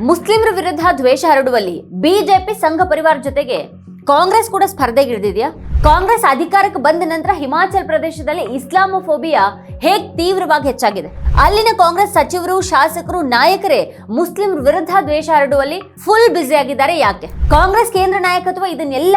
ಮುಸ್ಲಿಮರ ವಿರುದ್ಧ ದ್ವೇಷ ಹರಡುವಲ್ಲಿ ಬಿಜೆಪಿ ಸಂಘ ಪರಿವಾರ ಜೊತೆಗೆ ಕಾಂಗ್ರೆಸ್ ಕೂಡ ಸ್ಪರ್ಧೆಗಿಳಿದಿದೆಯಾ? ಕಾಂಗ್ರೆಸ್ ಅಧಿಕಾರಕ್ಕೆ ಬಂದ ನಂತರ ಹಿಮಾಚಲ ಪ್ರದೇಶದಲ್ಲಿ ಇಸ್ಲಾಮೋಫೋಬಿಯಾ ಹೇಗ್ ತೀವ್ರವಾಗಿ ಹೆಚ್ಚಾಗಿದೆ? ಅಲ್ಲಿನ ಕಾಂಗ್ರೆಸ್ ಸಚಿವರು, ಶಾಸಕರು, ನಾಯಕರೇ ಮುಸ್ಲಿಂ ವಿರುದ್ಧ ದ್ವೇಷ ಹರಡುವಲ್ಲಿ ಫುಲ್ ಬ್ಯುಸಿ ಆಗಿದ್ದಾರೆ ಯಾಕೆ? ಕಾಂಗ್ರೆಸ್ ಕೇಂದ್ರ ನಾಯಕತ್ವ ಇದನ್ನೆಲ್ಲ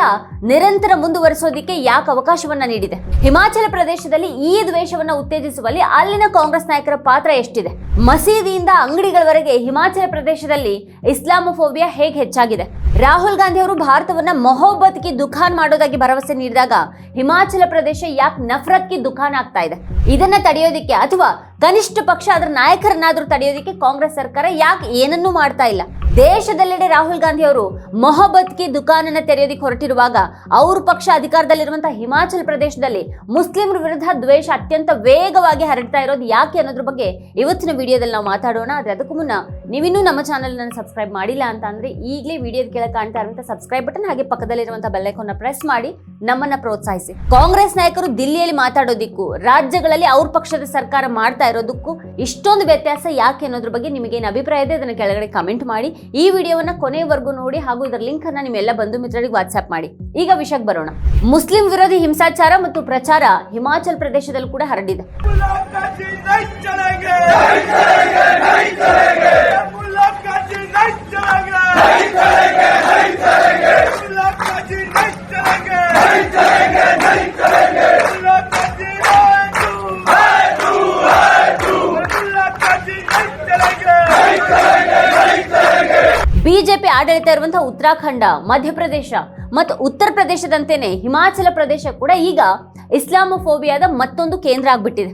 ನಿರಂತರ ಮುಂದುವರಿಸೋದಿಕ್ಕೆ ಯಾಕೆ ಅವಕಾಶವನ್ನ ನೀಡಿದೆ? ಹಿಮಾಚಲ ಪ್ರದೇಶದಲ್ಲಿ ಈ ದ್ವೇಷವನ್ನ ಉತ್ತೇಜಿಸುವಲ್ಲಿ ಅಲ್ಲಿನ ಕಾಂಗ್ರೆಸ್ ನಾಯಕರ ಪಾತ್ರ ಎಷ್ಟಿದೆ? ಮಸೀದಿಯಿಂದ ಅಂಗಡಿಗಳವರೆಗೆ ಹಿಮಾಚಲ ಪ್ರದೇಶದಲ್ಲಿ ಇಸ್ಲಾಮೋಫೋಬಿಯಾ ಹೇಗೆ ಹೆಚ್ಚಾಗಿದೆ? ರಾಹುಲ್ ಗಾಂಧಿ ಅವರು ಭಾರತವನ್ನ ಮೊಹಬ್ಬತ್ ಕಿ ದುಖಾನ್ ಮಾಡೋದಾಗಿ ಭರವಸೆ ನೀಡಿದಾಗ ಹಿಮಾಚಲ ಪ್ರದೇಶ ಯಾಕೆ ನಫರತ್ ಕಿ ದುಖಾನ್ ಆಗ್ತಾ ಇದೆ? ಇದನ್ನ ತಡೆಯೋದಿಕ್ಕೆ ಅಥವಾ ಕನಿಷ್ಠ ಪಕ್ಷ ಅದರ ನಾಯಕರನ್ನಾದರೂ ತಡೆಯೋದಿಕ್ಕೆ ಕಾಂಗ್ರೆಸ್ ಸರ್ಕಾರ ಯಾಕೆ ಏನನ್ನೂ ಮಾಡ್ತಾ ಇಲ್ಲ? ದೇಶದೆಲ್ಲೆಡೆ ರಾಹುಲ್ ಗಾಂಧಿ ಅವರು ಮೊಹಬ್ಬತ್ ಕಿ ದುಕಾನನ್ನ ತೆರೆಯೋದಿಕ್ಕೆ ಹೊರಟಿರುವಾಗ ಅವ್ರ ಪಕ್ಷ ಅಧಿಕಾರದಲ್ಲಿರುವಂತಹ ಹಿಮಾಚಲ ಪ್ರದೇಶದಲ್ಲಿ ಮುಸ್ಲಿಮರ ವಿರುದ್ಧ ದ್ವೇಷ ಅತ್ಯಂತ ವೇಗವಾಗಿ ಹರಡ್ತಾ ಇರೋದು ಯಾಕೆ ಅನ್ನೋದ್ರ ಬಗ್ಗೆ ಇವತ್ತಿನ ವಿಡಿಯೋದಲ್ಲಿ ನಾವು ಮಾತಾಡೋಣ. ಆದ್ರೆ ಅದಕ್ಕೂ ಮುನ್ನ ನೀವಿನ್ನೂ ನಮ್ಮ ಚಾನಲ್ ಅನ್ನು ಸಬ್ಸ್ಕ್ರೈಬ್ ಮಾಡಿಲ್ಲ ಅಂತ ಅಂದ್ರೆ ಈಗಲೇ ವಿಡಿಯೋದ ಕೆಳಗೆ ಕಾಣ್ತಾ ಇರುವಂತಹ ಸಬ್ಸ್ಕ್ರೈಬ್ ಬಟನ್ ಹಾಗೆ ಪಕ್ಕದಲ್ಲಿರುವಂತಹ ಬೆಲ್ಲೈಕನ್ನ ಪ್ರೆಸ್ ಮಾಡಿ ನಮ್ಮನ್ನ ಪ್ರೋತ್ಸಾಹಿಸಿ. ಕಾಂಗ್ರೆಸ್ ನಾಯಕರು ದಿಲ್ಲಿಯಲ್ಲಿ ಮಾತಾಡೋದಿಕ್ಕೂ, ರಾಜ್ಯಗಳಲ್ಲಿ ಅವ್ರ ಪಕ್ಷದ ಸರ್ಕಾರ ಮಾಡ್ತಾ ಇರೋದಕ್ಕೂ ಇಷ್ಟೊಂದು ವ್ಯತ್ಯಾಸ ಯಾಕೆ ಅನ್ನೋದ್ರ ಬಗ್ಗೆ ನಿಮಗೇನು ಅಭಿಪ್ರಾಯ ಇದೆ ಅದನ್ನು ಕೆಳಗಡೆ ಕಮೆಂಟ್ ಮಾಡಿ. ಈ ವಿಡಿಯೋವನ್ನ ಕೊನೆಯವರೆಗೂ ನೋಡಿ ಹಾಗೂ ಇದರ ಲಿಂಕ್ ಅನ್ನ ನಿಮ್ಮೆಲ್ಲ ಬಂಧು ಮಿತ್ರರಿಗೆ ವಾಟ್ಸ್ಆಪ್ ಮಾಡಿ ಈಗ ವಿಷಯಕ್ಕೆ ಬರೋಣ ಮುಸ್ಲಿಂ ವಿರೋಧಿ ಹಿಂಸಾಚಾರ ಮತ್ತು ಪ್ರಚಾರ ಹಿಮಾಚಲ ಪ್ರದೇಶದಲ್ಲೂ ಕೂಡ ಹರಡಿದೆ ಬಿಜೆಪಿ ಆಡಳಿತ ಇರುವಂತಹ ಉತ್ತರಾಖಂಡ, ಮಧ್ಯಪ್ರದೇಶ ಮತ್ತು ಉತ್ತರ ಪ್ರದೇಶದಂತೆಯೇ ಹಿಮಾಚಲ ಪ್ರದೇಶ ಕೂಡ ಈಗ ಇಸ್ಲಾಮೋಫೋಬಿಯಾದ ಮತ್ತೊಂದು ಕೇಂದ್ರ ಆಗ್ಬಿಟ್ಟಿದೆ.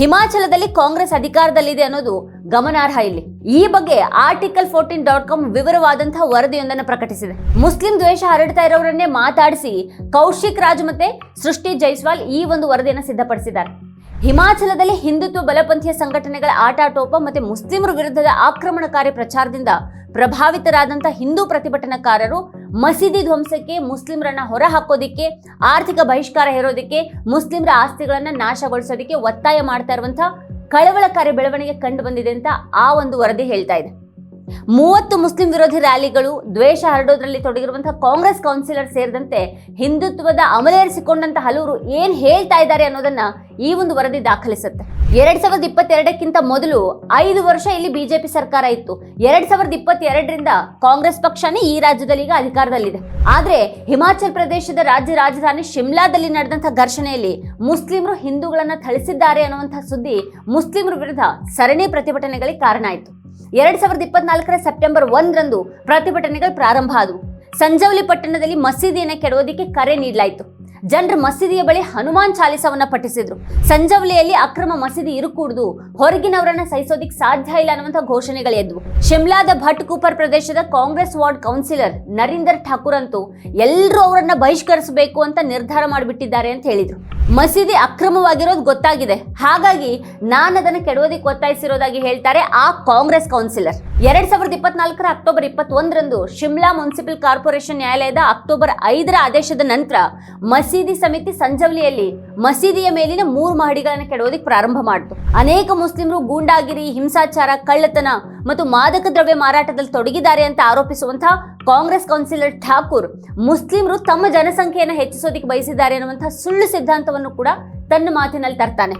ಹಿಮಾಚಲದಲ್ಲಿ ಕಾಂಗ್ರೆಸ್ ಅಧಿಕಾರದಲ್ಲಿದೆ ಅನ್ನೋದು ಗಮನಾರ್ಹ ಇಲ್ಲಿ. ಈ ಬಗ್ಗೆ ಆರ್ಟಿಕಲ್ ಫೋರ್ಟೀನ್ ಡಾಟ್ ಕಾಮ್ ವಿವರವಾದಂತಹ ವರದಿಯೊಂದನ್ನು ಪ್ರಕಟಿಸಿದೆ. ಮುಸ್ಲಿಂ ದ್ವೇಷ ಹರಡ್ತಾ ಇರೋರನ್ನೇ ಮಾತಾಡಿಸಿ ಕೌಶಿಕ್ ರಾಜ್ ಮತ್ತೆ ಸೃಷ್ಟಿ ಜೈಸ್ವಾಲ್ ಈ ಒಂದು ವರದಿಯನ್ನು ಸಿದ್ಧಪಡಿಸಿದ್ದಾರೆ. ಹಿಮಾಚಲದಲ್ಲಿ ಹಿಂದುತ್ವ ಬಲಪಂಥೀಯ ಸಂಘಟನೆಗಳ ಆಟಾಟೋಪ ಮತ್ತು ಮುಸ್ಲಿಮರ ವಿರುದ್ಧದ ಆಕ್ರಮಣಕಾರಿ ಪ್ರಚಾರದಿಂದ ಪ್ರಭಾವಿತರಾದಂಥ ಹಿಂದೂ ಪ್ರತಿಭಟನಾಕಾರರು ಮಸೀದಿ ಧ್ವಂಸಕ್ಕೆ ಮುಸ್ಲಿಮರನ್ನ ಹೊರ ಹಾಕೋದಿಕ್ಕೆ ಆರ್ಥಿಕ ಬಹಿಷ್ಕಾರ ಹೇರೋದಿಕ್ಕೆ, ಮುಸ್ಲಿಮರ ಆಸ್ತಿಗಳನ್ನ ನಾಶಗೊಳಿಸೋದಿಕ್ಕೆ ಒತ್ತಾಯ ಮಾಡ್ತಾ ಇರುವಂತಹ ಕಳವಳಕಾರಿ ಬೆಳವಣಿಗೆ ಕಂಡು ಬಂದಿದೆ ಅಂತ ಆ ಒಂದು ವರದಿ ಹೇಳ್ತಾ ಇದೆ. ಮೂವತ್ತು ಮುಸ್ಲಿಂ ವಿರೋಧಿ ರ್ಯಾಲಿಗಳು ದ್ವೇಷ ಹರಡೋದ್ರಲ್ಲಿ ತೊಡಗಿರುವಂತಹ ಕಾಂಗ್ರೆಸ್ ಕೌನ್ಸಿಲರ್ ಸೇರಿದಂತೆ ಹಿಂದುತ್ವದ ಅಮಲೇರಿಸಿಕೊಂಡಂತ ಹಲವರು ಏನ್ ಹೇಳ್ತಾ ಇದ್ದಾರೆ ಅನ್ನೋದನ್ನ ಈ ಒಂದು ವರದಿ ದಾಖಲಿಸುತ್ತೆ. ಎರಡ್ ಸಾವಿರದ ಇಪ್ಪತ್ತೆರಡಕ್ಕಿಂತ ಮೊದಲು ಐದು ವರ್ಷ ಇಲ್ಲಿ ಬಿಜೆಪಿ ಸರ್ಕಾರ ಇತ್ತು. ಎರಡ್ ಸಾವಿರದ ಇಪ್ಪತ್ತೆರಡರಿಂದ ಕಾಂಗ್ರೆಸ್ ಪಕ್ಷನೇ ಈ ರಾಜ್ಯದಲ್ಲಿ ಈಗ ಅಧಿಕಾರದಲ್ಲಿದೆ. ಆದ್ರೆ ಹಿಮಾಚಲ ಪ್ರದೇಶದ ರಾಜ್ಯ ರಾಜಧಾನಿ ಶಿಮ್ಲಾದಲ್ಲಿ ನಡೆದಂತಹ ಘರ್ಷಣೆಯಲ್ಲಿ ಮುಸ್ಲಿಮರು ಹಿಂದೂಗಳನ್ನ ಥಳಿಸಿದ್ದಾರೆ ಅನ್ನುವಂತಹ ಸುದ್ದಿ ಮುಸ್ಲಿಮರ ವಿರುದ್ಧ ಸರಣಿ ಪ್ರತಿಭಟನೆಗಳಿಗೆ ಕಾರಣ ಆಯಿತು. ಎರಡ್ ಸಾವಿರದ ಇಪ್ಪತ್ನಾಲ್ಕರ ಸೆಪ್ಟೆಂಬರ್ ಒಂದರಂದು ಪ್ರತಿಭಟನೆಗಳು ಪ್ರಾರಂಭ ಆದವು. ಸಂಜೌಲಿ ಪಟ್ಟಣದಲ್ಲಿ ಮಸೀದಿಯನ್ನು ಕೆಡವೋದಿಕ್ಕೆ ಕರೆ ನೀಡಲಾಯಿತು. ಜನರು ಮಸೀದಿಯ ಬಳಿ ಹನುಮಾನ್ ಚಾಲಿಸವನ್ನ ಪಠಿಸಿದ್ರು. ಸಂಜೌಲಿಯಲ್ಲಿ ಅಕ್ರಮ ಮಸೀದಿ ಇರುಕೂಡ್ದು ಹೊರಗಿನವರನ್ನ ಸಹಿಸೋದಿಕ್ ಸಾಧ್ಯ ಇಲ್ಲ ಅನ್ನುವಂಥ ಘೋಷಣೆಗಳು ಎದ್ವು. ಶಿಮ್ಲಾದ ಭಟ್ ಕೂಪರ್ ಪ್ರದೇಶದ ಕಾಂಗ್ರೆಸ್ ವಾರ್ಡ್ ಕೌನ್ಸಿಲರ್ ನರೀಂದರ್ ಠಾಕೂರ್ ಅಂತೂ ಎಲ್ಲರೂ ಅವರನ್ನ ಬಹಿಷ್ಕರಿಸಬೇಕು ಅಂತ ನಿರ್ಧಾರ ಮಾಡಿಬಿಟ್ಟಿದ್ದಾರೆ ಅಂತ ಹೇಳಿದ್ರು. ಮಸೀದಿ ಅಕ್ರಮವಾಗಿರೋದು ಗೊತ್ತಾಗಿದೆ. ಹಾಗಾಗಿ ನಾನು ಅದನ್ನು ಕೆಡುವುದಕ್ಕೆ ಒತ್ತಾಯಿಸಿರೋದಾಗಿ ಹೇಳ್ತಾರೆ ಆ ಕಾಂಗ್ರೆಸ್ ಕೌನ್ಸಿಲರ್. ಎರಡ್ ಸಾವಿರದ ಇಪ್ಪತ್ನಾಲ್ಕರ ಅಕ್ಟೋಬರ್ ಇಪ್ಪತ್ತೊಂದರಂದು ಶಿಮ್ಲಾ ಮುನ್ಸಿಪಲ್ ಕಾರ್ಪೊರೇಷನ್ ನ್ಯಾಯಾಲಯದ ಅಕ್ಟೋಬರ್ ಐದರ ಆದೇಶದ ನಂತರ ಮಸೀದಿ ಸಮಿತಿ ಸಂಜವಲಿಯಲ್ಲಿ ಮಸೀದಿಯ ಮೇಲಿನ ಮೂರು ಮಹಡಿಗಳನ್ನು ಕೆಡುವುದಕ್ಕೆ ಪ್ರಾರಂಭ ಮಾಡಿತು. ಅನೇಕ ಮುಸ್ಲಿಮರು ಗೂಂಡಾಗಿರಿ, ಹಿಂಸಾಚಾರ, ಕಳ್ಳತನ ಮತ್ತು ಮಾದಕ ದ್ರವ್ಯ ಮಾರಾಟದಲ್ಲಿ ತೊಡಗಿದ್ದಾರೆ ಅಂತ ಆರೋಪಿಸುವಂತಹ ಕಾಂಗ್ರೆಸ್ ಕೌನ್ಸಿಲರ್ ಠಾಕೂರ್. ಮುಸ್ಲಿಮರು ತಮ್ಮ ಜನಸಂಖ್ಯೆಯನ್ನು ಹೆಚ್ಚಿಸೋದಿಕ್ಕೆ ಬಯಸಿದ್ದಾರೆ ಅನ್ನುವಂತಹ ಸುಳ್ಳು ಸಿದ್ಧಾಂತವನ್ನು ಕೂಡ ತನ್ನ ಮಾತಿನಲ್ಲಿ ತರ್ತಾನೆ.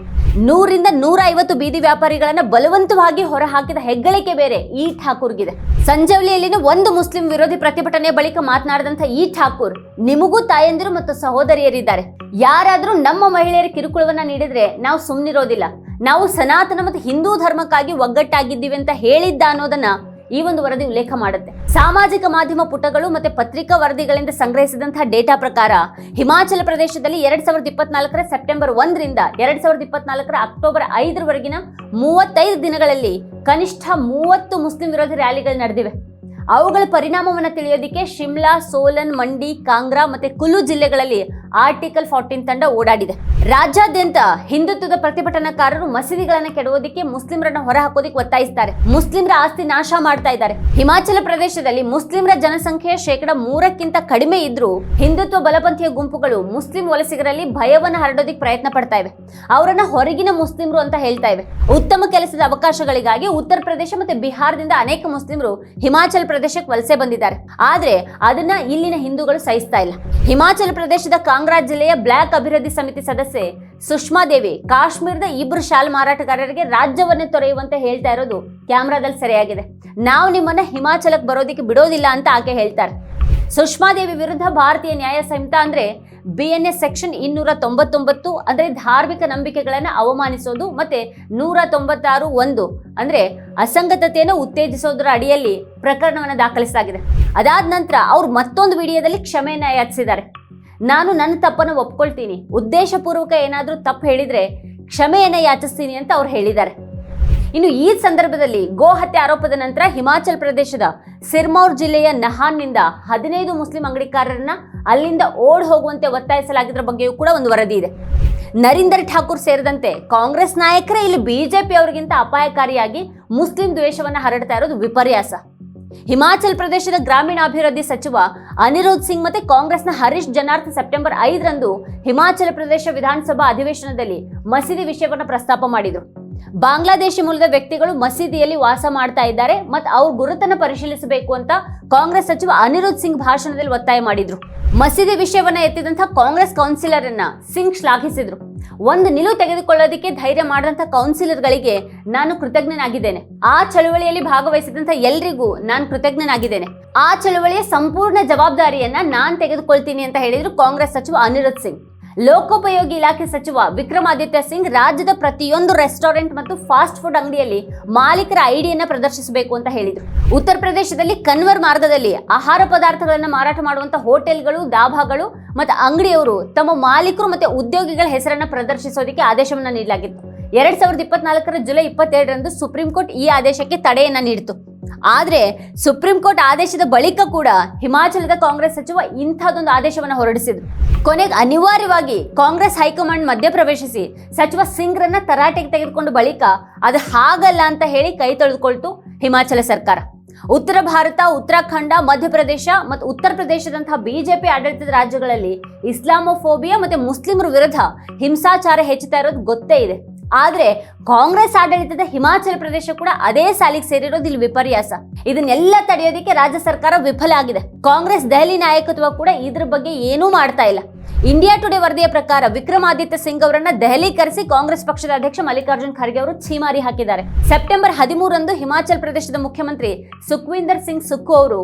ನೂರಿಂದ ನೂರ ಐವತ್ತು ಬೀದಿ ವ್ಯಾಪಾರಿಗಳನ್ನ ಬಲವಂತವಾಗಿ ಹೊರಹಾಕಿದ ಹೆಗ್ಗಳಿಕೆ ಬೇರೆ ಈ ಠಾಕೂರ್ಗಿದೆ. ಸಂಜವಲಿಯಲ್ಲಿನ ಒಂದು ಮುಸ್ಲಿಂ ವಿರೋಧಿ ಪ್ರತಿಭಟನೆ ಬಳಿಕ ಮಾತನಾಡಿದಂಥ ಈ ಠಾಕೂರ್, ನಿಮಗೂ ತಾಯಂದಿರು ಮತ್ತು ಸಹೋದರಿಯರಿದ್ದಾರೆ. ಯಾರಾದರೂ ನಮ್ಮ ಮಹಿಳೆಯರ ಕಿರುಕುಳವನ್ನ ನೀಡಿದ್ರೆ ನಾವು ಸುಮ್ಮನಿರೋದಿಲ್ಲ ನಾವು ಸನಾತನ ಮತ್ತು ಹಿಂದೂ ಧರ್ಮಕ್ಕಾಗಿ ಒಗ್ಗಟ್ಟಾಗಿದ್ದೀವಿ ಅಂತ ಹೇಳಿದ್ದ ಅನ್ನೋದನ್ನ ಈ ಒಂದು ವರದಿ ಉಲ್ಲೇಖ ಮಾಡುತ್ತೆ. ಸಾಮಾಜಿಕ ಮಾಧ್ಯಮ ಪುಟಗಳು ಮತ್ತೆ ಪತ್ರಿಕಾ ವರದಿಗಳಿಂದ ಸಂಗ್ರಹಿಸಿದಂತಹ ಡೇಟಾ ಪ್ರಕಾರ ಹಿಮಾಚಲ ಪ್ರದೇಶದಲ್ಲಿ ಎರಡ್ ಸಾವಿರದ ಇಪ್ಪತ್ನಾಲ್ಕರ ಸೆಪ್ಟೆಂಬರ್ ಒಂದರಿಂದ ಎರಡ್ ಸಾವಿರದ ಇಪ್ಪತ್ನಾಲ್ಕರ ಅಕ್ಟೋಬರ್ ಐದರವರೆಗಿನ ಮೂವತ್ತೈದು ದಿನಗಳಲ್ಲಿ ಕನಿಷ್ಠ ಮೂವತ್ತು ಮುಸ್ಲಿಂ ವಿರೋಧಿ ರ್ಯಾಲಿಗಳು ನಡೆದಿವೆ. ಅವುಗಳ ಪರಿಣಾಮವನ್ನು ತಿಳಿಯೋದಿಕ್ಕೆ ಶಿಮ್ಲಾ, ಸೋಲನ್, ಮಂಡಿ, ಕಾಂಗ್ರಾ ಮತ್ತೆ ಕುಲು ಜಿಲ್ಲೆಗಳಲ್ಲಿ ಆರ್ಟಿಕಲ್ ಫಾರ್ಟೀನ್ ತಂಡ ಓಡಾಡಿದೆ. ರಾಜ್ಯಾದ್ಯಂತ ಹಿಂದುತ್ವದ ಪ್ರತಿಭಟನಾಕಾರರು ಮಸೀದಿಗಳನ್ನ ಕೆಡವೋದಿಕ್ಕೆ ಮುಸ್ಲಿಮರನ್ನ ಹೊರಹಾಕೋದಿಕ್ಕೆ ಒತ್ತಾಯಿಸ್ತಾರೆ. ಮುಸ್ಲಿಮರ ಆಸ್ತಿ ನಾಶ ಮಾಡ್ತಾ ಇದ್ದಾರೆ. ಹಿಮಾಚಲ ಪ್ರದೇಶದಲ್ಲಿ ಮುಸ್ಲಿಮರ ಜನಸಂಖ್ಯೆ ಶೇಕಡ ಮೂರಕ್ಕಿಂತ ಕಡಿಮೆ ಇದ್ರೂ ಹಿಂದುತ್ವ ಬಲಪಂಥೀಯ ಗುಂಪುಗಳು ಮುಸ್ಲಿಂ ವಲಸಿಗರಲ್ಲಿ ಭಯವನ್ನು ಹರಡೋದಿಕ್ ಪ್ರಯತ್ನ ಪಡ್ತಾ ಇವೆ. ಅವರನ್ನ ಹೊರಗಿನ ಮುಸ್ಲಿಮರು ಅಂತ ಹೇಳ್ತಾ ಇವೆ. ಉತ್ತಮ ಕೆಲಸದ ಅವಕಾಶಗಳಿಗಾಗಿ ಉತ್ತರ ಪ್ರದೇಶ ಮತ್ತೆ ಬಿಹಾರದಿಂದ ಅನೇಕ ಮುಸ್ಲಿಮರು ಹಿಮಾಚಲ ಪ್ರದೇಶಕ್ಕೆ ವಲಸೆ ಬಂದಿದ್ದಾರೆ. ಆದ್ರೆ ಅದನ್ನ ಇಲ್ಲಿನ ಹಿಂದೂಗಳು ಸಹಿಸ್ತಾ ಇಲ್ಲ. ಹಿಮಾಚಲ ಪ್ರದೇಶದ ಕಾಂಗ್ರಾ ಜಿಲ್ಲೆಯ ಬ್ಲಾಕ್ ಅಭಿವೃದ್ಧಿ ಸಮಿತಿ ಸದಸ್ಯೆ ಸುಷ್ಮಾ ದೇವಿ, ಕಾಶ್ಮೀರದ ಇಬ್ರು ಶಾಲ್ ಮಾರಾಟಗಾರರಿಗೆ ರಾಜ್ಯವನ್ನೇ ತೊರೆಯುವಂತೆ ಹೇಳ್ತಾ ಇರೋದು ಕ್ಯಾಮ್ರಾದಲ್ಲಿ ಸರಿಯಾಗಿದೆ. ನಾವು ನಿಮ್ಮನ್ನ ಹಿಮಾಚಲಕ್ಕೆ ಬರೋದಿಕ್ಕೆ ಬಿಡೋದಿಲ್ಲ ಅಂತ ಆಕೆ ಹೇಳ್ತಾರೆ. ಸುಷ್ಮಾ ದೇವಿ ವಿರುದ್ಧ ಭಾರತೀಯ ನ್ಯಾಯ ಸಂಹಿತ ಅಂದ್ರೆ ಬಿ ಎನ್ ಎಸ್ ಸೆಕ್ಷನ್ ಇನ್ನೂರ ತೊಂಬತ್ತೊಂಬತ್ತು ಅಂದ್ರೆ ಧಾರ್ಮಿಕ ನಂಬಿಕೆಗಳನ್ನ ಅವಮಾನಿಸೋದು ಮತ್ತೆ ನೂರ ತೊಂಬತ್ತಾರು ಒಂದು ಅಂದ್ರೆ ಅಸಂಗತತೆಯನ್ನು ಉತ್ತೇಜಿಸೋದರ ಅಡಿಯಲ್ಲಿ ಪ್ರಕರಣವನ್ನು ದಾಖಲಿಸಲಾಗಿದೆ. ಅದಾದ ನಂತರ ಅವರು ಮತ್ತೊಂದು ವಿಡಿಯೋದಲ್ಲಿ ಕ್ಷಮೆಯನ್ನ ಯಾಚಿಸಿದ್ದಾರೆ. ನಾನು ನನ್ನ ತಪ್ಪನ್ನು ಒಪ್ಕೊಳ್ತೀನಿ. ಉದ್ದೇಶಪೂರ್ವಕ ಏನಾದರೂ ತಪ್ಪು ಹೇಳಿದರೆ ಕ್ಷಮೆಯನ್ನು ಯಾಚಿಸ್ತೀನಿ ಅಂತ ಅವ್ರು ಹೇಳಿದ್ದಾರೆ. ಇನ್ನು ಈ ಸಂದರ್ಭದಲ್ಲಿ ಗೋ ಹತ್ಯೆ ಆರೋಪದ ನಂತರ ಹಿಮಾಚಲ್ ಪ್ರದೇಶದ ಸಿರ್ಮೌರ್ ಜಿಲ್ಲೆಯ ನಹಾನ್ನಿಂದ ಹದಿನೈದು ಮುಸ್ಲಿಂ ಅಂಗಡಿಕಾರರನ್ನ ಅಲ್ಲಿಂದ ಓಡ್ ಹೋಗುವಂತೆ ಒತ್ತಾಯಿಸಲಾಗಿದ್ರ ಬಗ್ಗೆಯೂ ಕೂಡ ಒಂದು ವರದಿ ಇದೆ. ನರೀಂದರ್ ಠಾಕೂರ್ ಸೇರಿದಂತೆ ಕಾಂಗ್ರೆಸ್ ನಾಯಕರೇ ಇಲ್ಲಿ ಬಿಜೆಪಿ ಅವರಿಗಿಂತ ಅಪಾಯಕಾರಿಯಾಗಿ ಮುಸ್ಲಿಂ ದ್ವೇಷವನ್ನು ಹರಡ್ತಾ ಇರೋದು ವಿಪರ್ಯಾಸ. ಹಿಮಾಚಲ್ ಪ್ರದೇಶದ ಗ್ರಾಮೀಣಾಭಿವೃದ್ಧಿ ಸಚಿವ ಅನಿರುದ್ಧ್ ಸಿಂಗ್ ಮತ್ತೆ ಕಾಂಗ್ರೆಸ್ನ ಹರೀಶ್ ಜನಾರ್ಥ ಸೆಪ್ಟೆಂಬರ್ ಐದರಂದು ಹಿಮಾಚಲ ಪ್ರದೇಶ ವಿಧಾನಸಭಾ ಅಧಿವೇಶನದಲ್ಲಿ ಮಸೀದಿ ವಿಷಯವನ್ನು ಪ್ರಸ್ತಾಪ ಮಾಡಿದರು. ಬಾಂಗ್ಲಾದೇಶಿ ಮೂಲದ ವ್ಯಕ್ತಿಗಳು ಮಸೀದಿಯಲ್ಲಿ ವಾಸ ಮಾಡ್ತಾ ಇದ್ದಾರೆ. ಮತ್ತು ಅವ್ರ ಗುರುತನ್ನು ಪರಿಶೀಲಿಸಬೇಕು ಅಂತ ಕಾಂಗ್ರೆಸ್ ಸಚಿವ ಅನಿರುದ್ಧ್ ಸಿಂಗ್ ಭಾಷಣದಲ್ಲಿ ಒತ್ತಾಯ ಮಾಡಿದ್ರು. ಮಸೀದಿ ವಿಷಯವನ್ನ ಎತ್ತಿದಂಥ ಕಾಂಗ್ರೆಸ್ ಕೌನ್ಸಿಲರ್ ಸಿಂಗ್ ಶ್ಲಾಘಿಸಿದ್ರು. ಒಂದು ನಿಲುವು ತೆಗೆದುಕೊಳ್ಳೋದಕ್ಕೆ ಧೈರ್ಯ ಮಾಡಿದಂಥ ಕೌನ್ಸಿಲರ್ಗಳಿಗೆ ನಾನು ಕೃತಜ್ಞನಾಗಿದ್ದೇನೆ. ಆ ಚಳುವಳಿಯಲ್ಲಿ ಭಾಗವಹಿಸಿದಂಥ ಎಲ್ರಿಗೂ ನಾನು ಕೃತಜ್ಞನಾಗಿದ್ದೇನೆ. ಆ ಚಳುವಳಿಯ ಸಂಪೂರ್ಣ ಜವಾಬ್ದಾರಿಯನ್ನ ನಾನು ತೆಗೆದುಕೊಳ್ತೀನಿ ಅಂತ ಹೇಳಿದ್ರು ಕಾಂಗ್ರೆಸ್ ಸಚಿವ ಅನಿರುದ್ಧ್ ಸಿಂಗ್. ಲೋಕೋಪಯೋಗಿ ಇಲಾಖೆ ಸಚಿವ ವಿಕ್ರಮಾದಿತ್ಯ ಸಿಂಗ್ ರಾಜ್ಯದ ಪ್ರತಿಯೊಂದು ರೆಸ್ಟೋರೆಂಟ್ ಮತ್ತು ಫಾಸ್ಟ್ ಫುಡ್ ಅಂಗಡಿಯಲ್ಲಿ ಮಾಲೀಕರ ಐಡಿಯನ್ನು ಪ್ರದರ್ಶಿಸಬೇಕು ಅಂತ ಹೇಳಿದರು. ಉತ್ತರ ಪ್ರದೇಶದಲ್ಲಿ ಕನ್ವರ್ ಮಾರ್ಗದಲ್ಲಿ ಆಹಾರ ಪದಾರ್ಥಗಳನ್ನು ಮಾರಾಟ ಮಾಡುವಂಥ ಹೋಟೆಲ್ಗಳು ದಾಭಾಗಳು ಮತ್ತು ಅಂಗಡಿಯವರು ತಮ್ಮ ಮಾಲೀಕರು ಮತ್ತು ಉದ್ಯೋಗಿಗಳ ಹೆಸರನ್ನು ಪ್ರದರ್ಶಿಸೋದಕ್ಕೆ ಆದೇಶವನ್ನು ನೀಡಲಾಗಿತ್ತು. ಎರಡ್ ಸಾವಿರದ ಇಪ್ಪತ್ನಾಲ್ಕರ ಜುಲೈ ಇಪ್ಪತ್ತೆರಡರಂದು ಸುಪ್ರೀಂ ಕೋರ್ಟ್ ಈ ಆದೇಶಕ್ಕೆ ತಡೆಯನ್ನು ನೀಡಿತು ಆದ್ರೆ ಸುಪ್ರೀಂ ಕೋರ್ಟ್ ಆದೇಶದ ಬಳಿಕ ಕೂಡ ಹಿಮಾಚಲದ ಕಾಂಗ್ರೆಸ್ ಸಚಿವ ಇಂಥದ್ದೊಂದು ಆದೇಶವನ್ನು ಹೊರಡಿಸಿದ್ರು. ಕೊನೆಗೆ ಅನಿವಾರ್ಯವಾಗಿ ಕಾಂಗ್ರೆಸ್ ಹೈಕಮಾಂಡ್ ಮಧ್ಯಪ್ರವೇಶಿಸಿ ಸಚಿವ ಸಿಂಗ್ರನ್ನ ತರಾಟೆಗೆ ತೆಗೆದುಕೊಂಡು ಬಳಿಕ ಅದು ಹಾಗಲ್ಲ ಅಂತ ಹೇಳಿ ಕೈ ತೊಳೆದುಕೊಳ್ತು ಹಿಮಾಚಲ ಸರ್ಕಾರ. ಉತ್ತರ ಭಾರತ, ಉತ್ತರಾಖಂಡ, ಮಧ್ಯಪ್ರದೇಶ ಮತ್ತು ಉತ್ತರ ಪ್ರದೇಶದಂತಹ ಬಿಜೆಪಿ ಆಡಳಿತದ ರಾಜ್ಯಗಳಲ್ಲಿ ಇಸ್ಲಾಮೋಫೋಬಿಯಾ ಮತ್ತೆ ಮುಸ್ಲಿಮರ ವಿರುದ್ಧ ಹಿಂಸಾಚಾರ ಹೆಚ್ಚುತ್ತಾ ಇರೋದು ಗೊತ್ತೇ ಇದೆ. ಆದ್ರೆ ಕಾಂಗ್ರೆಸ್ ಆಡಳಿತದ ಹಿಮಾಚಲ ಪ್ರದೇಶ ಕೂಡ ಅದೇ ಸಾಲಿಗೆ ಸೇರಿರೋದು ಇಲ್ಲಿ ವಿಪರ್ಯಾಸ. ಇದನ್ನೆಲ್ಲ ತಡೆಯೋದಕ್ಕೆ ರಾಜ್ಯ ಸರ್ಕಾರ ವಿಫಲ ಆಗಿದೆ. ಕಾಂಗ್ರೆಸ್ ದೆಹಲಿ ನಾಯಕತ್ವ ಕೂಡ ಇದ್ರ ಬಗ್ಗೆ ಏನೂ ಮಾಡ್ತಾ ಇಲ್ಲ. ಇಂಡಿಯಾ ಟುಡೇ ವರದಿಯ ಪ್ರಕಾರ ವಿಕ್ರಮಾದಿತ್ಯ ಸಿಂಗ್ ಅವರನ್ನ ದೆಹಲಿ ಕರೆಸಿ ಕಾಂಗ್ರೆಸ್ ಪಕ್ಷದ ಅಧ್ಯಕ್ಷ ಮಲ್ಲಿಕಾರ್ಜುನ್ ಖರ್ಗೆ ಅವರು ಛೀಮಾರಿ ಹಾಕಿದ್ದಾರೆ. ಸೆಪ್ಟೆಂಬರ್ ಹದಿಮೂರರಂದು ಹಿಮಾಚಲ ಪ್ರದೇಶದ ಮುಖ್ಯಮಂತ್ರಿ ಸುಖ್ವಿಂದರ್ ಸಿಂಗ್ ಸುಕ್ಕು ಅವರು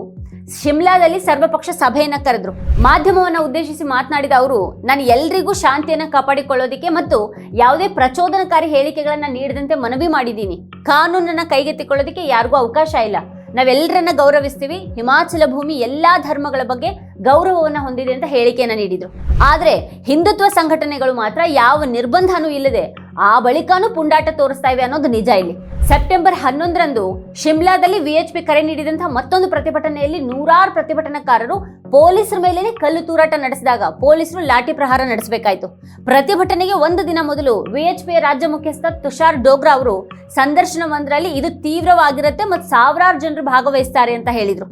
ಶಿಮ್ಲಾದಲ್ಲಿ ಸರ್ವಪಕ್ಷ ಸಭೆಯನ್ನ ಕರೆದ್ರು. ಮಾಧ್ಯಮವನ್ನ ಉದ್ದೇಶಿಸಿ ಮಾತನಾಡಿದ ಅವರು, ನಾನು ಎಲ್ರಿಗೂ ಶಾಂತಿಯನ್ನು ಕಾಪಾಡಿಕೊಳ್ಳೋದಿಕ್ಕೆ ಮತ್ತು ಯಾವುದೇ ಪ್ರಚೋದನಕಾರಿ ಹೇಳಿಕೆಗಳನ್ನು ನೀಡದಂತೆ ಮನವಿ ಮಾಡಿದ್ದೀನಿ. ಕಾನೂನನ್ನ ಕೈಗೆತ್ತಿಕೊಳ್ಳೋದಕ್ಕೆ ಯಾರಿಗೂ ಅವಕಾಶ ಇಲ್ಲ. ನಾವೆಲ್ಲರನ್ನ ಗೌರವಿಸ್ತೀವಿ. ಹಿಮಾಚಲ ಭೂಮಿ ಎಲ್ಲಾ ಧರ್ಮಗಳ ಬಗ್ಗೆ ಗೌರವವನ್ನ ಹೊಂದಿದೆ ಅಂತ ಹೇಳಿಕೆಯನ್ನು ನೀಡಿದರು. ಆದರೆ ಹಿಂದುತ್ವ ಸಂಘಟನೆಗಳು ಮಾತ್ರ ಯಾವ ನಿರ್ಬಂಧನೂ ಇಲ್ಲದೆ ಆ ಬಳಿಕನೂ ಪುಂಡಾಟ ತೋರಿಸ್ತಾ ಇವೆ ಅನ್ನೋದು ನಿಜ ಇಲ್ಲಿ. ಸೆಪ್ಟೆಂಬರ್ ಹನ್ನೊಂದರಂದು ಶಿಮ್ಲಾದಲ್ಲಿ ವಿಎಚ್ಪಿ ಕರೆ ನೀಡಿದಂತಹ ಮತ್ತೊಂದು ಪ್ರತಿಭಟನೆಯಲ್ಲಿ ನೂರಾರು ಪ್ರತಿಭಟನಾಕಾರರು ಪೊಲೀಸರ ಮೇಲೇನೆ ಕಲ್ಲು ತೂರಾಟ ನಡೆಸಿದಾಗ ಪೊಲೀಸರು ಲಾಠಿ ಪ್ರಹಾರ ನಡೆಸಬೇಕಾಯಿತು. ಪ್ರತಿಭಟನೆಗೆ ಒಂದು ದಿನ ಮೊದಲು ವಿಎಚ್ಪಿಯ ರಾಜ್ಯ ಮುಖ್ಯಸ್ಥ ತುಷಾರ್ ಡೋಗ್ರಾ ಅವರು ಸಂದರ್ಶನವೊಂದರಲ್ಲಿ ಇದು ತೀವ್ರವಾಗಿರುತ್ತೆ ಮತ್ತು ಸಾವಿರಾರು ಜನರು ಭಾಗವಹಿಸ್ತಾರೆ ಅಂತ ಹೇಳಿದ್ರು.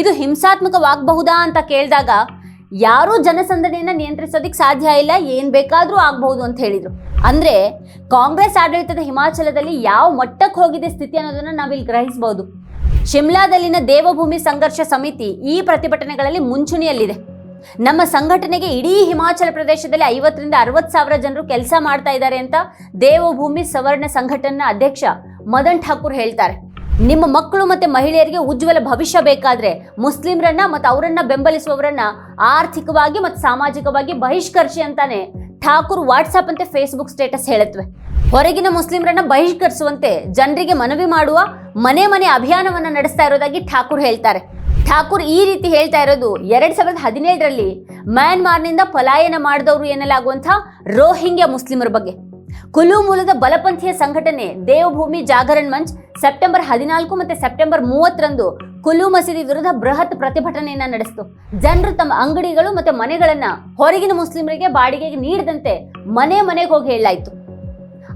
ಇದು ಹಿಂಸಾತ್ಮಕವಾಗಬಹುದಾ ಅಂತ ಕೇಳಿದಾಗ ಯಾರೂ ಜನಸಂದಣಿಯನ್ನು ನಿಯಂತ್ರಿಸೋದಕ್ಕೆ ಸಾಧ್ಯ ಇಲ್ಲ, ಏನು ಬೇಕಾದರೂ ಆಗಬಹುದು ಅಂತ ಹೇಳಿದರು. ಅಂದ್ರೆ ಕಾಂಗ್ರೆಸ್ ಆಡಳಿತದ ಹಿಮಾಚಲದಲ್ಲಿ ಯಾವ ಮಟ್ಟಕ್ಕೆ ಹೋಗಿದೆ ಸ್ಥಿತಿ ಅನ್ನೋದನ್ನ ನಾವಿಲ್ಲಿ ಗ್ರಹಿಸಬಹುದು ಶಿಮ್ಲಾದಲ್ಲಿನ ದೇವಭೂಮಿ ಸಂಘರ್ಷ ಸಮಿತಿ ಈ ಪ್ರತಿಭಟನೆಗಳಲ್ಲಿ ಮುಂಚೂಣಿಯಲ್ಲಿದೆ. ನಮ್ಮ ಸಂಘಟನೆಗೆ ಇಡೀ ಹಿಮಾಚಲ ಪ್ರದೇಶದಲ್ಲಿ ಐವತ್ತರಿಂದ ಅರವತ್ತು ಸಾವಿರ ಜನರು ಕೆಲಸ ಮಾಡ್ತಾ ಇದ್ದಾರೆ ಅಂತ ದೇವಭೂಮಿ ಸವರ್ಣ ಸಂಘಟನೆಯ ಅಧ್ಯಕ್ಷ ಮದನ್ ಠಾಕೂರ್ ಹೇಳ್ತಾರೆ. ನಿಮ್ಮ ಮಕ್ಕಳು ಮತ್ತೆ ಮಹಿಳೆಯರಿಗೆ ಉಜ್ವಲ ಭವಿಷ್ಯ ಬೇಕಾದ್ರೆ ಮುಸ್ಲಿಮರನ್ನ ಮತ್ತು ಅವರನ್ನ ಬೆಂಬಲಿಸುವವರನ್ನ ಆರ್ಥಿಕವಾಗಿ ಮತ್ತು ಸಾಮಾಜಿಕವಾಗಿ ಬಹಿಷ್ಕರಿಸಿ ಅಂತಾನೆ ಠಾಕೂರ್ ವಾಟ್ಸಪ್ ಅಂತೆ ಫೇಸ್ಬುಕ್ ಸ್ಟೇಟಸ್ ಹೇಳುತ್ತವೆ ಹೊರಗಿನ ಮುಸ್ಲಿಮರನ್ನ ಬಹಿಷ್ಕರಿಸುವಂತೆ ಜನರಿಗೆ ಮನವಿ ಮಾಡುವ ಮನೆ ಮನೆ ಅಭಿಯಾನವನ್ನ ನಡೆಸ್ತಾ ಇರೋದಾಗಿ ಠಾಕೂರ್ ಹೇಳ್ತಾರೆ. ಠಾಕೂರ್ ಈ ರೀತಿ ಹೇಳ್ತಾ ಇರೋದು ಎರಡ್ ಸಾವಿರದ ಹದಿನೇಳರಲ್ಲಿ ಮ್ಯಾನ್ಮಾರ್ನಿಂದ ಪಲಾಯನ ಮಾಡಿದವರು ಎನ್ನಲಾಗುವಂತಹ ರೋಹಿಂಗ್ಯಾ ಮುಸ್ಲಿಮರ ಬಗ್ಗೆ. ಕುಲು ಮೂಲದ ಬಲಪಂಥೀಯ ಸಂಘಟನೆ ದೇವಭೂಮಿ ಜಾಗರಣ್ ಮಂಚ್ ಸೆಪ್ಟೆಂಬರ್ ಹದಿನಾಲ್ಕು ಮತ್ತೆ ಸೆಪ್ಟೆಂಬರ್ ಮೂವತ್ತರಂದು ಕುಲು ಮಸೀದಿ ವಿರುದ್ಧ ಬೃಹತ್ ಪ್ರತಿಭಟನೆಯನ್ನ ನಡೆಸಿತು. ಜನರು ತಮ್ಮ ಅಂಗಡಿಗಳು ಮತ್ತೆ ಮನೆಗಳನ್ನು ಹೊರಗಿನ ಮುಸ್ಲಿಮರಿಗೆ ಬಾಡಿಗೆಗೆ ನೀಡದಂತೆ ಮನೆ ಮನೆಗೆ ಹೋಗಿ ಹೇಳಲಾಯಿತು.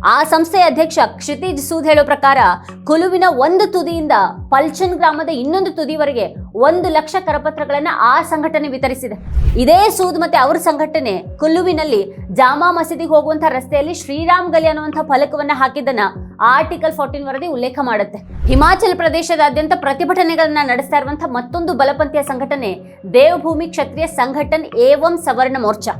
ಆ ಸಂಸ್ಥೆಯ ಅಧ್ಯಕ್ಷ ಕ್ಷಿತಿಜ್ ಸೂದ್ ಹೇಳೋ ಪ್ರಕಾರ ಕುಲುವಿನ ಒಂದು ತುದಿಯಿಂದ ಪಲ್ಚನ್ ಗ್ರಾಮದ ಇನ್ನೊಂದು ತುದಿವರೆಗೆ ಒಂದು ಲಕ್ಷ ಕರಪತ್ರಗಳನ್ನ ಆ ಸಂಘಟನೆ ವಿತರಿಸಿದೆ. ಇದೇ ಸೂದ್ ಮತ್ತೆ ಅವ್ರ ಸಂಘಟನೆ ಕುಲುವಿನಲ್ಲಿ ಜಾಮಾ ಮಸೀದಿಗೆ ಹೋಗುವಂತಹ ರಸ್ತೆಯಲ್ಲಿ ಶ್ರೀರಾಮ್ ಗಲಿ ಅನ್ನುವಂಥ ಫಲಕವನ್ನ ಹಾಕಿದ್ದನ್ನ ಆರ್ಟಿಕಲ್ ಫೋರ್ಟೀನ್ ವರದಿ ಉಲ್ಲೇಖ ಮಾಡುತ್ತೆ. ಹಿಮಾಚಲ ಪ್ರದೇಶದಾದ್ಯಂತ ಪ್ರತಿಭಟನೆಗಳನ್ನ ನಡೆಸ್ತಾ ಇರುವಂತಹ ಮತ್ತೊಂದು ಬಲಪಂಥೀಯ ಸಂಘಟನೆ ದೇವಭೂಮಿ ಕ್ಷತ್ರಿಯ ಸಂಘಟನ್ ಏವಂ ಸವರ್ಣ ಮೋರ್ಚಾ.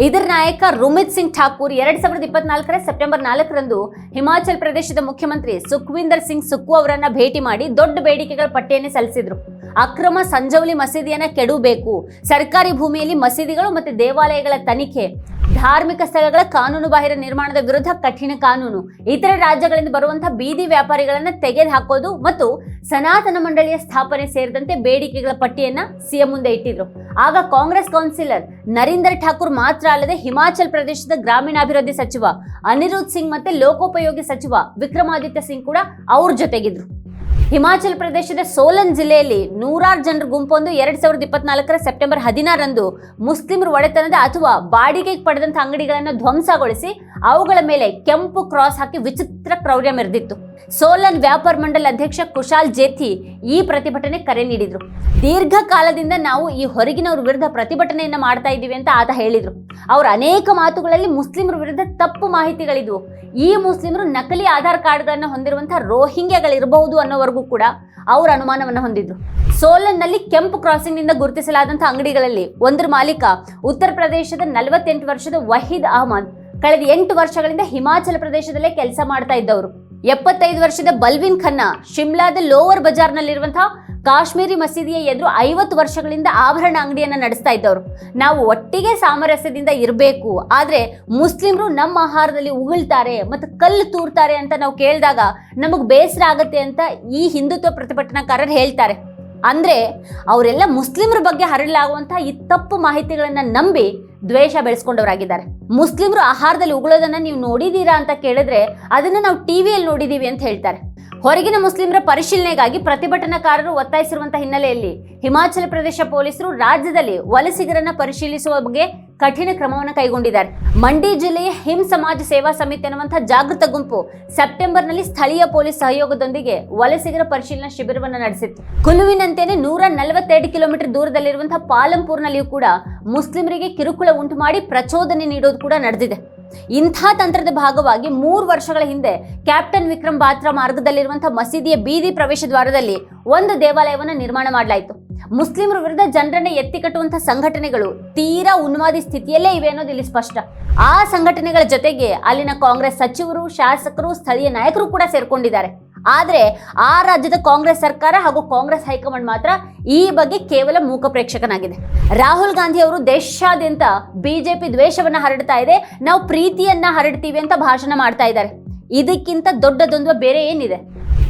ಇದರ ನಾಯಕ ರುಮಿತ್ ಸಿಂಗ್ ಠಾಕೂರ್ ಎರಡ್ ಸಾವಿರದ ಇಪ್ಪತ್ನಾಲ್ಕರ ಸೆಪ್ಟೆಂಬರ್ ನಾಲ್ಕರಂದು ಹಿಮಾಚಲ ಪ್ರದೇಶದ ಮುಖ್ಯಮಂತ್ರಿ ಸುಖ್ವಿಂದರ್ ಸಿಂಗ್ ಸುಕ್ಕು ಅವರನ್ನ ಭೇಟಿ ಮಾಡಿ ದೊಡ್ಡ ಬೇಡಿಕೆಗಳ ಪಟ್ಟಿಯನ್ನು ಸಲ್ಲಿಸಿದ್ರು. ಅಕ್ರಮ ಸಂಜೌಲಿ ಮಸೀದಿಯನ್ನ ಕೆಡಬೇಕು. ಸರ್ಕಾರಿ ಭೂಮಿಯಲ್ಲಿ ಮಸೀದಿಗಳು ಮತ್ತು ದೇವಾಲಯಗಳ ತನಿಖೆ. ಧಾರ್ಮಿಕ ಸ್ಥಳಗಳ ಕಾನೂನು ಬಾಹಿರ ನಿರ್ಮಾಣದ ವಿರುದ್ಧ ಕಠಿಣ ಕಾನೂನು. ಇತರ ರಾಜ್ಯಗಳಿಂದ ಬರುವಂತಹ ಬೀದಿ ವ್ಯಾಪಾರಿಗಳನ್ನ ತೆಗೆದು ಹಾಕೋದು ಮತ್ತು ಸನಾತನ ಮಂಡಳಿಯ ಸ್ಥಾಪನೆ ಸೇರಿದಂತೆ ಬೇಡಿಕೆಗಳ ಪಟ್ಟಿಯನ್ನ ಸಿಎಂ ಮುಂದೆ ಇಟ್ಟಿದ್ರು. ಆಗ ಕಾಂಗ್ರೆಸ್ ಕೌನ್ಸಿಲರ್ ನರೇಂದ್ರ ಠಾಕೂರ್ ಮಾತ್ರ ಅಲ್ಲದೆ ಹಿಮಾಚಲ ಪ್ರದೇಶದ ಗ್ರಾಮೀಣಾಭಿವೃದ್ಧಿ ಸಚಿವ ಅನಿರುದ್ಧ್ ಸಿಂಗ್ ಮತ್ತೆ ಲೋಕೋಪಯೋಗಿ ಸಚಿವ ವಿಕ್ರಮಾದಿತ್ಯ ಸಿಂಗ್ ಕೂಡ ಅವ್ರ ಜೊತೆಗಿದ್ರು. ಹಿಮಾಚಲ ಪ್ರದೇಶದ ಸೋಲನ್ ಜಿಲ್ಲೆಯಲ್ಲಿ ನೂರಾರು ಜನರ ಗುಂಪೊಂದು ಎರಡ್ ಸಾವಿರದ ಇಪ್ಪತ್ನಾಲ್ಕರ ಸೆಪ್ಟೆಂಬರ್ ಹದಿನಾರರಂದು ಮುಸ್ಲಿಮರ ಒಡೆತನದ ಅಥವಾ ಬಾಡಿಗೆಗೆ ಪಡೆದಂಥ ಅಂಗಡಿಗಳನ್ನು ಧ್ವಂಸಗೊಳಿಸಿ ಅವುಗಳ ಮೇಲೆ ಕೆಂಪು ಕ್ರಾಸ್ ಹಾಕಿ ವಿಚಿತ್ರ ಕ್ರೌರ್ಯ ಮೆರೆದಿತ್ತು. ಸೋಲನ್ ವ್ಯಾಪಾರ ಮಂಡಲ ಅಧ್ಯಕ್ಷ ಕುಶಾಲ್ ಜೇಥಿ ಈ ಪ್ರತಿಭಟನೆ ಕರೆ ನೀಡಿದ್ರು. ದೀರ್ಘಕಾಲದಿಂದ ನಾವು ಈ ಹೊರಗಿನವ್ರ ವಿರುದ್ಧ ಪ್ರತಿಭಟನೆಯನ್ನು ಮಾಡ್ತಾ ಇದ್ದೀವಿ ಅಂತ ಆತ ಹೇಳಿದ್ರು. ಅವರ ಅನೇಕ ಮಾತುಗಳಲ್ಲಿ ಮುಸ್ಲಿಮರ ವಿರುದ್ಧ ತಪ್ಪು ಮಾಹಿತಿಗಳಿದ್ವು. ಈ ಮುಸ್ಲಿಮರು ನಕಲಿ ಆಧಾರ್ ಕಾರ್ಡ್ಗಳನ್ನು ಹೊಂದಿರುವಂತಹ ರೋಹಿಂಗ್ಯಗಳಿರಬಹುದು ಅನ್ನೋವರೆಗೂ ಕೂಡ ಅವ್ರ ಅನುಮಾನವನ್ನು ಹೊಂದಿದ್ರು. ಸೋಲನ್ನಲ್ಲಿ ಕೆಂಪು ಕ್ರಾಸಿಂಗ್ನಿಂದ ನಿಂದ ಗುರುತಿಸಲಾದಂತಹ ಅಂಗಡಿಗಳಲ್ಲಿ ಒಂದರ ಮಾಲೀಕ, ಉತ್ತರ ಪ್ರದೇಶದ ನಲವತ್ತೆಂಟು ವರ್ಷದ ವಹೀದ್ ಅಹಮದ್ ಕಳೆದ ಎಂಟು ವರ್ಷಗಳಿಂದ ಹಿಮಾಚಲ ಪ್ರದೇಶದಲ್ಲೇ ಕೆಲಸ ಮಾಡ್ತಾ ಇದ್ದವರು. ಎಪ್ಪತ್ತೈದು ವರ್ಷದ ಬಲ್ವಿನ್ ಖನ್ನಾ ಶಿಮ್ಲಾದ ಲೋವರ್ ಬಜಾರ್ನಲ್ಲಿರುವಂತಹ ಕಾಶ್ಮೀರಿ ಮಸೀದಿಯ ಎದುರು ಐವತ್ತು ವರ್ಷಗಳಿಂದ ಆಭರಣ ಅಂಗಡಿಯನ್ನ ನಡೆಸ್ತಾ ಇದ್ದವರು. ನಾವು ಒಟ್ಟಿಗೆ ಸಾಮರಸ್ಯದಿಂದ ಇರಬೇಕು, ಆದ್ರೆ ಮುಸ್ಲಿಮರು ನಮ್ಮ ಆಹಾರದಲ್ಲಿ ಉಗುಳ್ತಾರೆ ಮತ್ತು ಕಲ್ಲು ತೂರ್ತಾರೆ ಅಂತ ನಾವು ಕೇಳಿದಾಗ ನಮಗೆ ಬೇಸರ ಆಗತ್ತೆ ಅಂತ ಈ ಹಿಂದುತ್ವ ಪ್ರತಿಭಟನಾಕಾರರು ಹೇಳ್ತಾರೆ. ಅಂದ್ರೆ ಅವರೆಲ್ಲ ಮುಸ್ಲಿಮರ ಬಗ್ಗೆ ಹರಡಲಾಗುವಂತಹ ಈ ತಪ್ಪು ಮಾಹಿತಿಗಳನ್ನ ನಂಬಿ ದ್ವೇಷ ಬೆಳೆಸ್ಕೊಂಡವರಾಗಿದ್ದಾರೆ. ಮುಸ್ಲಿಮರು ಆಹಾರದಲ್ಲಿ ಉಗುಳೋದನ್ನ ನೀವು ನೋಡಿದೀರಾ ಅಂತ ಕೇಳಿದ್ರೆ ಅದನ್ನ ನಾವು ಟಿವಿಯಲ್ಲಿ ನೋಡಿದೀವಿ ಅಂತ ಹೇಳ್ತಾರೆ. ಹೊರಗಿನ ಮುಸ್ಲಿಮರ ಪರಿಶೀಲನೆಗಾಗಿ ಪ್ರತಿಭಟನಾಕಾರರು ಒತ್ತಾಯಿಸಿರುವಂತಹ ಹಿನ್ನೆಲೆಯಲ್ಲಿ ಹಿಮಾಚಲ ಪ್ರದೇಶ ಪೊಲೀಸರು ರಾಜ್ಯದಲ್ಲಿ ವಲಸಿಗರನ್ನ ಪರಿಶೀಲಿಸುವ ಬಗ್ಗೆ ಕಠಿಣ ಕ್ರಮವನ್ನು ಕೈಗೊಂಡಿದ್ದಾರೆ. ಮಂಡಿ ಜಿಲ್ಲೆಯ ಹಿಮ್ ಸಮಾಜ ಸೇವಾ ಸಮಿತಿ ಅನ್ನುವಂಥ ಜಾಗೃತ ಗುಂಪು ಸೆಪ್ಟೆಂಬರ್ನಲ್ಲಿ ಸ್ಥಳೀಯ ಪೊಲೀಸ್ ಸಹಯೋಗದೊಂದಿಗೆ ವಲಸಿಗರ ಪರಿಶೀಲನಾ ಶಿಬಿರವನ್ನು ನಡೆಸಿತ್ತು. ಕುಲುವಿನಂತೆಯೇ ನೂರ ನಲವತ್ತೆರಡು ಕಿಲೋಮೀಟರ್ ದೂರದಲ್ಲಿರುವಂತಹ ಪಾಲಂಪುರ್ನಲ್ಲಿಯೂ ಕೂಡ ಮುಸ್ಲಿಮರಿಗೆ ಕಿರುಕುಳ ಉಂಟು ಮಾಡಿ ಪ್ರಚೋದನೆ ನೀಡೋದು ಕೂಡ ನಡೆದಿದೆ. ಇಂಥ ತಂತ್ರದ ಭಾಗವಾಗಿ ಮೂರು ವರ್ಷಗಳ ಹಿಂದೆ ಕ್ಯಾಪ್ಟನ್ ವಿಕ್ರಮ್ ಬಾತ್ರಾ ಮಾರ್ಗದಲ್ಲಿರುವಂತಹ ಮಸೀದಿಯ ಬೀದಿ ಪ್ರವೇಶ ದ್ವಾರದಲ್ಲಿ ಒಂದು ದೇವಾಲಯವನ್ನು ನಿರ್ಮಾಣ ಮಾಡಲಾಯಿತು. ಮುಸ್ಲಿಮರ ವಿರುದ್ಧ ಜನರನ್ನ ಎತ್ತಿ ಕಟ್ಟುವಂತಹ ಸಂಘಟನೆಗಳು ತೀರಾ ಉನ್ಮಾದಿ ಸ್ಥಿತಿಯಲ್ಲೇ ಇವೆ ಅನ್ನೋದು ಇಲ್ಲಿ ಸ್ಪಷ್ಟ. ಆ ಸಂಘಟನೆಗಳ ಜೊತೆಗೆ ಅಲ್ಲಿನ ಕಾಂಗ್ರೆಸ್ ಸಚಿವರು, ಶಾಸಕರು, ಸ್ಥಳೀಯ ನಾಯಕರು ಕೂಡ ಸೇರ್ಕೊಂಡಿದ್ದಾರೆ. ಆದ್ರೆ ಆ ರಾಜ್ಯದ ಕಾಂಗ್ರೆಸ್ ಸರ್ಕಾರ ಹಾಗೂ ಕಾಂಗ್ರೆಸ್ ಹೈಕಮಾಂಡ್ ಮಾತ್ರ ಈ ಬಗ್ಗೆ ಕೇವಲ ಮೂಕ ಪ್ರೇಕ್ಷಕನಾಗಿದೆ. ರಾಹುಲ್ ಗಾಂಧಿ ಅವರು ದೇಶಾದ್ಯಂತ ಬಿಜೆಪಿ ದ್ವೇಷವನ್ನ ಹರಡ್ತಾ ಇದೆ, ನಾವು ಪ್ರೀತಿಯನ್ನ ಹರಡ್ತೀವಿ ಅಂತ ಭಾಷಣ ಮಾಡ್ತಾ ಇದ್ದಾರೆ. ಇದಕ್ಕಿಂತ ದೊಡ್ಡ ದ್ವಂದ್ವ ಬೇರೆ ಏನಿದೆ?